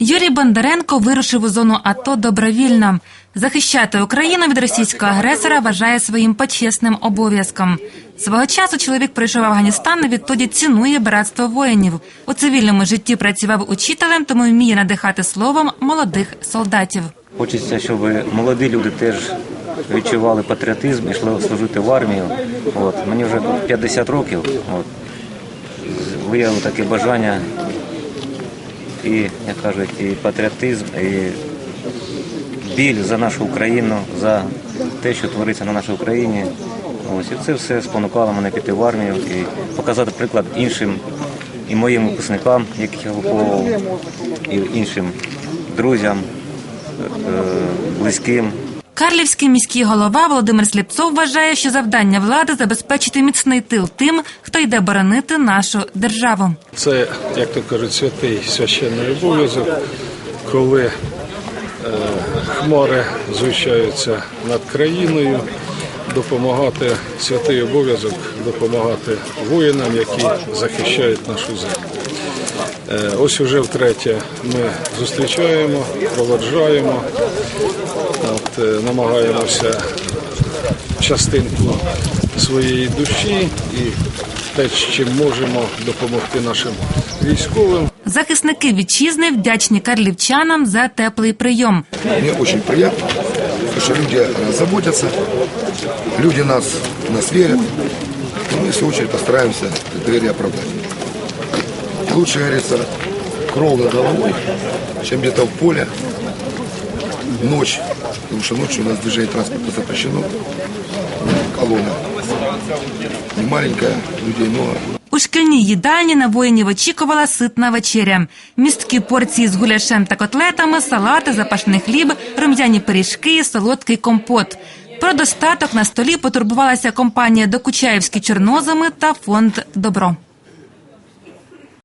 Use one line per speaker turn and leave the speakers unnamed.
Юрій Бондаренко вирушив у зону АТО добровільно. Захищати Україну від російського агресора вважає своїм почесним обов'язком. Свого часу чоловік прийшов в Афганістан і відтоді цінує братство воїнів. У цивільному житті працював учителем, тому вміє надихати словом молодих солдатів.
Хочеться, щоб молоді люди теж відчували патріотизм йшли служити в армію. От. Мені вже 50 років. От. Виявив таке бажання і, як кажуть, і патріотизм, і біль за нашу Україну, за те, що твориться на нашій Україні. Ось і це все спонукало мене піти в армію і показати приклад іншим і моїм випускникам, яких я виховував, і іншим друзям, е, близьким.
Карлівський міський голова Володимир Сліпцов вважає, що завдання влади забезпечити міцний тил тим, хто йде боронити нашу державу.
Це, як то кажуть, святий священний обов'язок, коли е, хмари згущаються над країною, допомагати святий обов'язок, допомагати воїнам, які захищають нашу землю. Е, ось уже втретє ми зустрічаємо, проводжаємо, намагаємося частинку своєї душі і те, чим можемо допомогти нашим військовим.
Захисники вітчизни вдячні карлівчанам за теплий прийом.
Мне очень приятно, потому что люди заботятся, люди нас, нас верят. Но мы, в свою очередь, постараемся это доверие оправдать. Лучше, говорится, кров над головой, чем где-то в поле, ночь, потому что ночью у нас движение транспорта запрещено, колонна не маленькая, людей много.
У шкільній їдальні на воїнів очікувала ситна вечеря. Місткі порції з гуляшем та котлетами, салати, запашний хліб, рум'яні пиріжки, солодкий компот. Про достаток на столі потурбувалася компанія Докучаївські чорнозами та фонд Добро.